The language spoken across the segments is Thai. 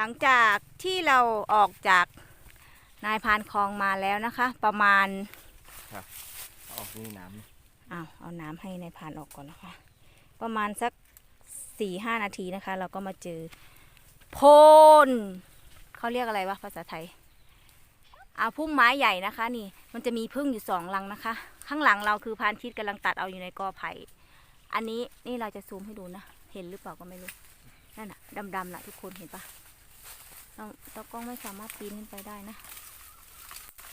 หลังจากที่เราออกจากนายพรานคลองมาแล้วนะคะ ประมาณออกนี่น้อ้าวเอาน้ำให้นายพรานออกก่อนนะคะ ประมาณสักสี่ห้านาทีนะคะ เราก็มาเจอโพนเขาเรียกอะไรวะภาษาไทยเอาพุ่มไม้ใหญ่นะคะ นี่มันจะมีพึ่งอยู่สองรังนะคะ ข้างหลังเราคือพรานคิดกำลังตัดเอาอยู่ในกอไผ่อันนี้นี่เราจะซูมให้ดูนะ เห็นหรือเปล่าก็ไม่รู้นั่นน่ะดำๆน่ะทุกคนเห็นปะเรา ตากล้องไม่สามารถปีนขึ้นไปได้นะ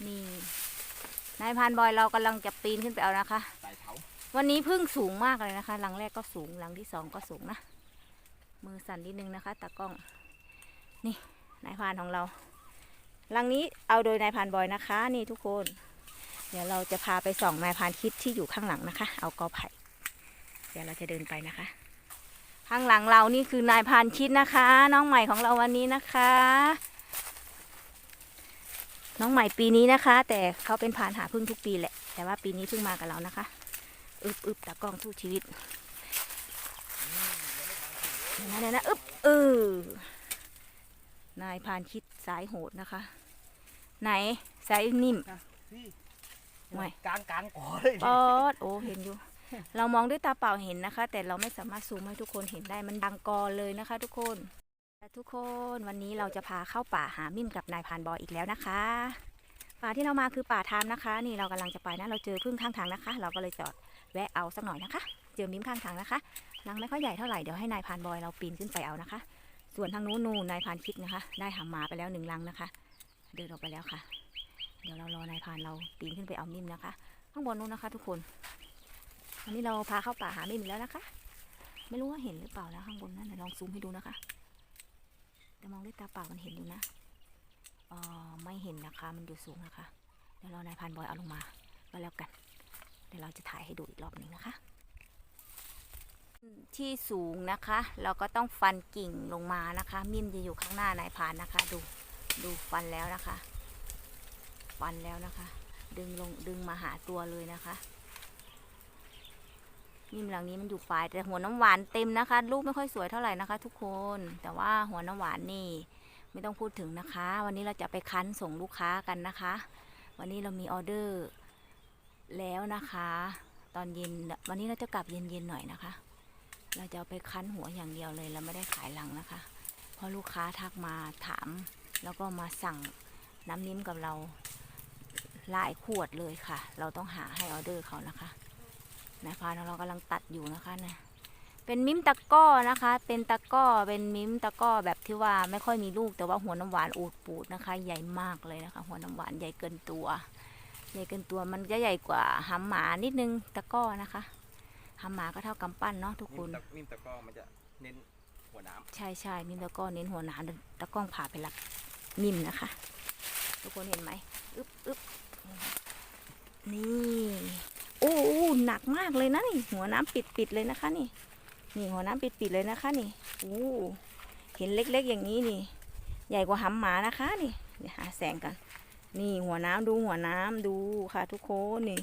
นี่ นายพรานบอยเรากำลังจะปีนขึ้นไปเอานะคะำไต่เท้าวันนี้พึ่งสูงมากเลยนะคะ หลังแรกก็สูง หลังที่สองก็สูงนะ มือสั่นนิดนึงนะคะตากล้อง นี่ นายพรานของเรา หลังนี้เอาโดยนายพรานบอยนะคะ นี่ทุกคน เดี๋ยวเราจะพาไปส่องนายพรานคิดที่อยู่ข้างหลังนะคะ เอากอไผ่ เดี๋ยวเราจะเดินไปนะคะ ข้างหลังเรานี่คือนายพรานคิดนะคะ น้องใหม่ของเราวันนี้นะคะ น้องใหม่ปีนี้นะคะ แต่เขาเป็นพรานหาพึ่งทุกปีแหละ แต่ว่าปีนี้เพิ่งมากับเรานะคะ อึบอึบตากล้องสู้ชีวิตเดี๋ยวนะเดี๋ยวนะอึบเออนายพรานคิดสายโหดนะคะ ไหนสายนิ่มพี่ไม่กลางกลางก่อเลยปอดโอ้เห็นอยู่ เรามองด้วยตาเปล่าเห็นนะคะ แต่เราไม่สามารถซูมให้ทุกคนเห็นได้มันดังกอเลยนะคะ ทุกคนแต่ทุกคนวันนี้เราจะพาเข้าป่าหามิ่มกับนายพานบอยอีกแล้วนะคะ ป่าที่เรามาคือป่าทามนะคะ นี่เรากำลังจะไปนะเราเจอพึ่งข้างทางนะคะ เราก็เลยจอดแวะเอาสักหน่อยนะคะ เจอมิ้มข้างทางนะคะรังไม่ค่อยใหญ่เท่าไหร่เดี๋ยวให้นายพานบอยเราปีนขึ้นไปเอานะคะ ส่วนทางนู้นนูนนายพานคิดนะคะ ได้หามาไปแล้วหนึ่งรังนะคะ เดินออกไปแล้วค่ะ เดี๋ยวเรารอนายพานเราปีนขึ้นไปเอามิ่มนะคะ ข้างบนนู้นนะคะ ทุกคน วันนี้เราพาเข้าป่าหามิ่มอีกแล้วนะคะ ไม่รู้ว่าเห็นหรือเปล่านะข้างบนนั้นเดี๋ยวลองซูมให้ดูนะคะ แต่มองด้วยตาเปล่ามันเห็นอยู่นะอ๋อไม่เห็นนะคะ มันอยู่สูงนะคะ เดี๋ยวรอนายพรานบอยเอาลงมาก็แล้วกัน เดี๋ยวเราจะถ่ายให้ดูอีกรอบหนึ่งนะคะ ที่สูงนะคะ เราก็ต้องฟันกิ่งลงมานะคะ มิ่มจะอยู่ข้างหน้านายพานนะคะ ดู ดูฟันแล้วนะคะ ฟันแล้วนะคะ ดึงลงดึงมาหาตัวเลยนะคะ นิ่มหลังนี้มันอยู่ปลายแต่หัวน้ำหวานเต็มนะคะลูกไม่ค่อยสวยเท่าไหร่นะคะ ทุกคน แต่ว่าหัวน้ำหวานนี่ไม่ต้องพูดถึงนะคะ วันนี้เราจะไปคั้นส่งลูกค้ากันนะคะ วันนี้เรามีออเดอร์แล้วนะคะ ตอนเย็นวันนี้เราจะกลับเย็นๆหน่อยนะคะ เราจะเอาไปคั้นหัวอย่างเดียวเลยเราไม่ได้ขายหลังนะคะ เพราะลูกค้าทักมาถาม แล้วก็มาสั่งน้ำนิ่มกับเราหลายขวดเลยค่ะ เราต้องหาให้ออเดอร์เขานะคะ นายพรานของเรากำลังตัดอยู่นะคะนะเป็นมิ้มตะกร้อนะคะ เป็นตะกร้อเป็นมิ้มตะกร้อแบบที่ว่าไม่ค่อยมีลูกแต่ว่าหัวน้ำหวานอูดปูดนะคะ ใหญ่มากเลยนะคะ หัวน้ำหวานใหญ่เกินตัว ใหญ่เกินตัวมันจะใหญ่กว่าหำหมานิดนึงตะกร้อนะคะหำหมาก็เท่ากำปั้นเนาะทุกคนนิ่มตะนิ่มตะกร้อมันจะเน้นหัวน้ใช่ใช่มิมตะกร้อเน้นหัวหนาเดี๋ยวตะกล้องผ่าไปรับมิมนะคะ ทุกคนเห็นไหมอึ๊บอึ๊บนี่โอ้โอ้หนักมากเลยนะนี่ หัวน้ำปิดปิดเลยนะคะนี่ นี่หัวน้ำปิดปิดเลยนะคะนี่โอ้เห็นเล็กๆอย่างนี้นี่ ใหญ่กว่าหำหมานะคะนี่เดี๋ยวหาแสงกัน นี่หัวน้ำดูหัวน้ำดูค่ะ ทุกคนนี่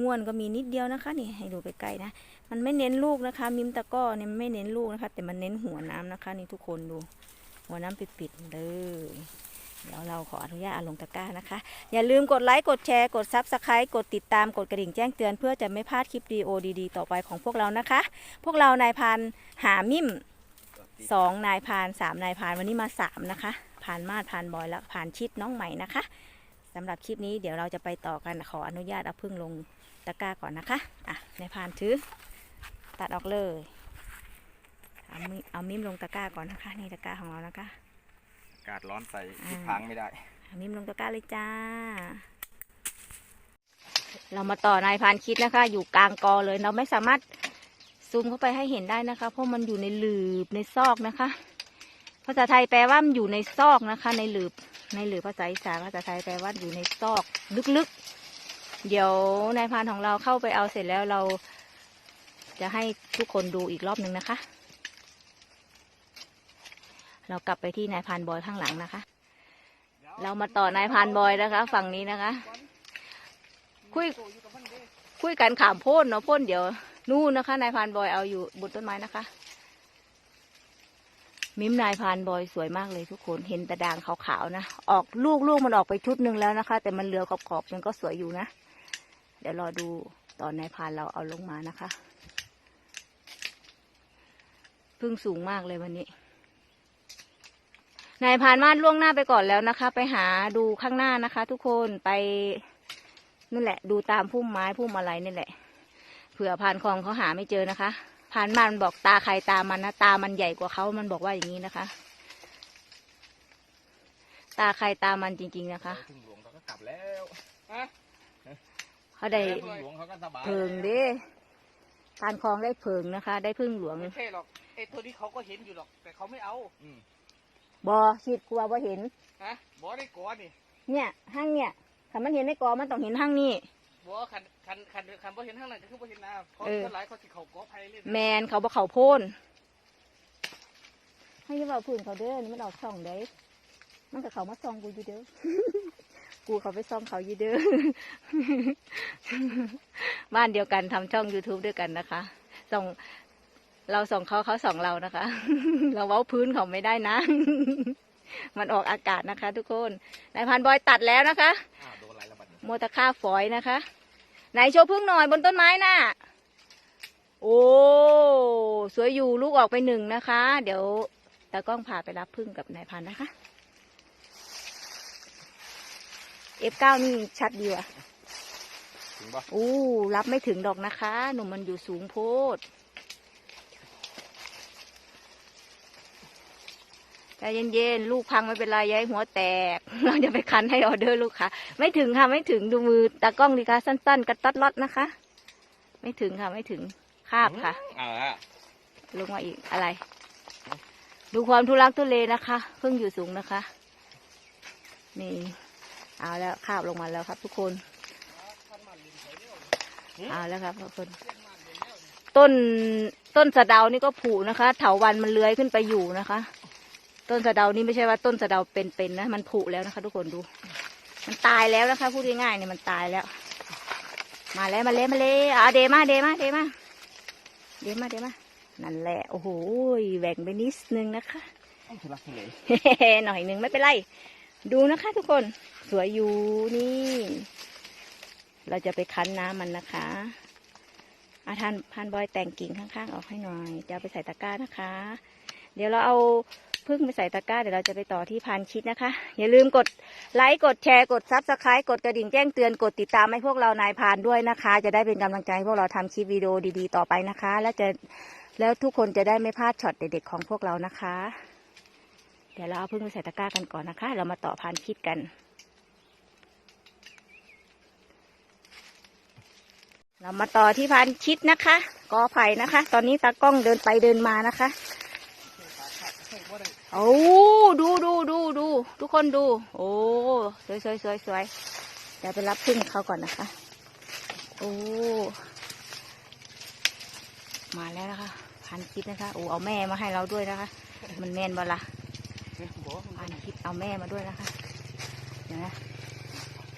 ง่วนก็มีนิดเดียวนะคะ นี่ให้ดูไปใกล้นะ มันไม่เน้นลูกนะคะ มิมตะก้อเนี่ยไม่เน้นลูกนะคะ แต่มันเน้นหัวน้ำนะคะ นี่ทุกคนดู หัวน้ำปิดๆเลย เดี๋ยวเราขออนุญาตเอาลงตะกร้านะคะ อย่าลืมกดไลค์กดแชร์กดซับสไครต์กดติดตามกดกระดิ่งแจ้งเตือนเพื่อจะไม่พลาดคลิปดีโอดีๆ ต่อไปของพวกเรานะคะ พวกเรานายพานหามิมสองนายพานสามนายพานวันนี้มาสามนะคะพานมาดพานบอยและพานชิดน้องใหม่นะคะสำหรับคลิปนี้เดี๋ยวเราจะไปต่อกันขออนุญาตเอาพึ่งลงตะกร้าก่อนนะคะอะนายพานถือตัดออกเลยเอามิมลงตะกร้าก่อนนะคะ นี่ตะกร้าของเรานะคะ กาศร้อนใส่ทิศพังไม่ได้มิมลงตะกร้าเลยจ้า เรามาต่อนายพานคิดนะคะ อยู่กลางกอเลย เราไม่สามารถซูมเข้าไปให้เห็นได้นะคะ เพราะมันอยู่ในหลืบในซอกนะคะ ภาษาไทยแปลว่ามันอยู่ในซอกนะคะ ในหลืบ ในหลืบภาษาอีสานภาษาไทยแปลว่าอยู่ในซอกลึกๆ เดี๋ยวนายพานของเราเข้าไปเอาเสร็จแล้วเราจะให้ทุกคนดูอีกรอบหนึ่งนะคะ เรากลับไปที่นายพานบอยข้างหลังนะคะ เรามาต่อนายพานบอยนะคะ ฝั่งนี้นะคะ คุยคุยกันขามโพ่นเนาะพ่นเดี๋ยวนู่นนะคะนายพานบอยเอาอยู่บนต้นไม้นะคะ มิมนายพานบอยสวยมากเลยทุกคนเห็นต่ด่างขาวๆนะออกลูกลูกมันออกไปชุดหนึ่งแล้วนะคะ แต่มันเหลือกรอบๆมันก็สวยอยู่นะเดี๋ยวรอดูตอนนายพานเราเอาลงมานะคะพึ่งสูงมากเลยวันนี้ นายพรานมาดล่วงหน้าไปก่อนแล้วนะคะ ไปหาดูข้างหน้านะคะ ทุกคนไปนั่นแหละ ดูตามพุ่มไม้พุ่มอะไรนี่แหละเผื่อพรานคลองเขาหาไม่เจอนะคะพรานมันบอกตาใครตามันนะตามันใหญ่กว่าเขามันบอกว่าอย่างนี้นะคะ ตาใครตามันจริง ๆนะคะพึ่งหลวงเขาก็กลับแล้วเขาได้พึ่งหลวงเขาก็สบายเพิงเด้พรานคลองได้เพิงนะคะ ได้พึ่งหลวงไม่ใช่หรอกไอ้ตัวนี้เขาก็เห็นอยู่หรอก แต่เขาไม่เอาอืม บอขีดกลัวบ่เห็น ฮะบอกได้ก่อนนี่เนี่ยห้างเนี่ยถ้ามันเห็นในกอมันต้องเห็นห้างนี่บอกคันคันคันคันบ่เห็นข้างนั้นก็คือบ่เห็นหน้าเขาเออคนหลายเขาสิเขากอไผ่เลยแมนเขาบอกเขาโพ่นให้ยี่ว่าพื้นเขาเด้อนี่มันออกช่องเด้มันกับเขามาซองกูอยู่เด้อกูเขาไปซองเขาอยู่เด้อบ้านเดียวกันทำช่อง youtube ด้วยกันนะคะส่อง เราส่องเขาเขาส่องเรานะคะ เราเว้าพื้นเขาไม่ได้นะ มันออกอากาศนะคะ ทุกคนนายพันบอยตัดแล้วนะคะอ้าวโดนอะไรระบาดเนี่ยโมตะค่าฝอยนะคะไหนโชว์พึ่งหน่อยบนต้นไม้น่ะ โอ้สวยอยู่ลูกออกไปหนึ่งนะคะ เดี๋ยวตากล้องพาไปรับพึ่งกับนายพันธุ์นะคะ F9 นี่ชัดดีว่ะถึงปะอู้รับไม่ถึงดอกนะคะ หนุ่มมันอยู่สูงโพด ใจเย็นๆลูกพังไม่เป็นไรย้ายหัวแตก เราจะไปคันให้ออเดอร์ลูกค้าไม่ถึงค่ะไม่ถึงดูมือตากล้องดีคะสั้น ๆ กระตัดลอดนะคะ ไม่ถึงค่ะไม่ถึงคาบค่ะเอาละลงมาอีกอะไร ดูความทุลักทุเลนะคะเพิ่งอยู่สูงนะคะ นี่ เอาแล้วคาบลงมาแล้วครับ ทุกคนเอาแล้วครับทุกคน ต้นต้นสะเดานี่ก็ผุนะคะ เถาวันมันเลื้อยขึ้นไปอยู่นะคะ ต้นสะเดานี่ไม่ใช่ว่าต้นสะเดาเป็นๆนะ มันผุแล้วนะคะ ทุกคนดู มันตายแล้วนะคะพูดง่ายๆเนี่ยมันตายแล้ว มาแล้วมาเลยมาเลยเอาเดมาเดมาเดมาเดมาเดมานั่นแหละโอ้โหแหว่งไปนิดนึงนะคะหน่อยหนึ่งไม่เป็นไร ดูนะคะ ทุกคนสวยอยู่นี่ เราจะไปคั้นน้ำมันนะคะอาทานพานบอยแต่งกิ่งข้างๆ ออกให้หน่อย จะเอาไปใส่ตะกร้านะคะ เดี๋ยวเราเอา พึ่งไปใส่ตะกร้าเดี๋ยวเราจะไปต่อที่พานชิดนะคะ อย่าลืมกดไลค์กดแชร์กดซับสไครต์กดกระดิ่งแจ้งเตือนกดติดตามให้พวกเรานายพานด้วยนะคะ จะได้เป็นกำลังใจให้พวกเราทำคลิปวิดีโอดีๆต่อไปนะคะ และจะแล้วทุกคนจะได้ไม่พลาดช็อตเด็ดๆของพวกเรานะคะ เดี๋ยวเราเอาพึ่งไปใส่ตะกร้ากันก่อนนะคะ เรามาต่อพานคิดกันเรามาต่อที่พานคิดนะคะ กอไผ่นะคะ ตอนนี้ตากล้องเดินไปเดินมานะคะ โอ้ดูดูดูดูทุกคนดู โอ้สวยสวยสวยสวยเดี๋ยวไปรับพึ่งเขาก่อนนะคะ โอ้มาแล้วนะคะพานคิดนะคะโอ้เอาแม่มาให้เราด้วยนะคะ มันแม่นบ่ละบอกว่ามันอันคิดเอาแม่มาด้วยนะคะเดี๋ยวนะ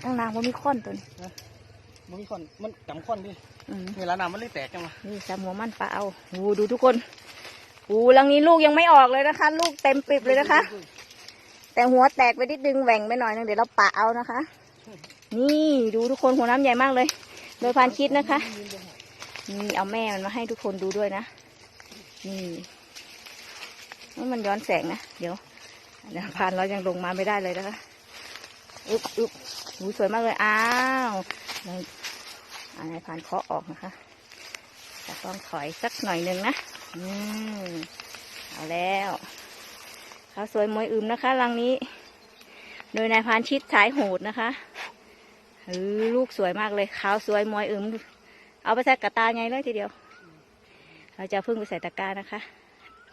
ตั้งนางว่ามีค้อนตัวนี้มันมีคนมันจำคนดิอืมเวลาน้ำมันเลยแตกจังวะนี่สามหัวมันปลาเอาโอ้ดูทุกคนโอ้ลังนี้ลูกยังไม่ออกเลยนะคะ ลูกเต็มปิบเลยนะคะ แต่หัวแตกไปนิดนึงแหว่งไปหน่อยนึงเดี๋ยวเราปะเอานะคะ นี่ดูทุกคนหัวน้ำใหญ่มากเลย โดยพานคิดนะคะนี่เอาแม่มันมาให้ทุกคนดูด้วยนะนี่มันย้อนแสงนะเดี๋ยวเดี๋ยวพานเรายังลงมาไม่ได้เลยนะคะอึบอึบหูสวยมากเลยอ้าวนอันไหนพานเคาะออกนะคะจะต้องถอยสักหน่อยหนึ่งนะ อืมเอาแล้วขาวสวยมวยอึมนะคะรังนี้ โดยนายพานชิดสายโหดนะคะเออลูกสวยมากเลยขาวสวยมวยอึมเอาไปใส่กระตาไงเลยทีเดียว เราจะเอาพึ่งไปใส่ตะกร้านะคะ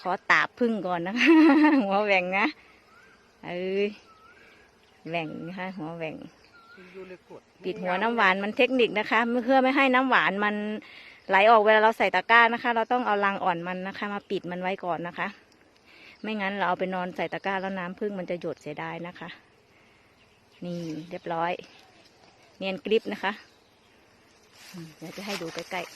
ขอตาบพึ่งก่อนนะคะ หัวแหว่งนะเอ้ยแหว่งนะคะหัวแหว่งอยู่เลยกดปิดหัวน้ำหวานมันเทคนิคนะคะเพื่อไม่ให้น้ำหวานมัน ไหลออกเวลาเราใส่ตะกร้านะคะ เราต้องเอารังอ่อนมันนะคะ มาปิดมันไว้ก่อนนะคะ ไม่งั้นเราเอาไปนอนใส่ตะกร้าแล้วน้ำพึ่งมันจะหยดเสียดายนะคะ นี่เรียบร้อย เนียนกริบนะคะอืมเดี๋ยวจะให้ดูใกล้ๆ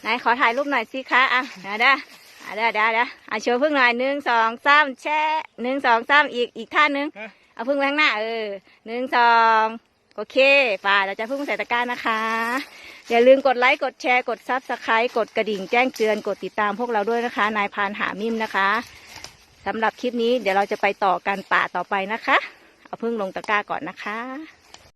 ไหนขอถ่ายรูปหน่อยสิคะอะนะด้าออะเดี๋ยวเดี๋ยวเดี๋ยวอะโชว์พึ่งหน่อยหนึ่งสองสามแช่หนึ่งสองสามอีกอีกท่านึงเอาพึ่งไว้ข้างหน้าเออหนึ่งสองโอเคป่าเราจะพึ่งใส่ตะกร้านะคะ อย่าลืมกดไลค์ กดแชร์ กดซับสไครต์กดกระดิ่งแจ้งเตือน กดติดตามพวกเราด้วยนะคะ นายพานหามิมนะคะสำหรับคลิปนี้เดี๋ยวเราจะไปต่อกันป่าต่อไปนะคะ เอาพึ่งลงตะกร้าก่อนนะคะ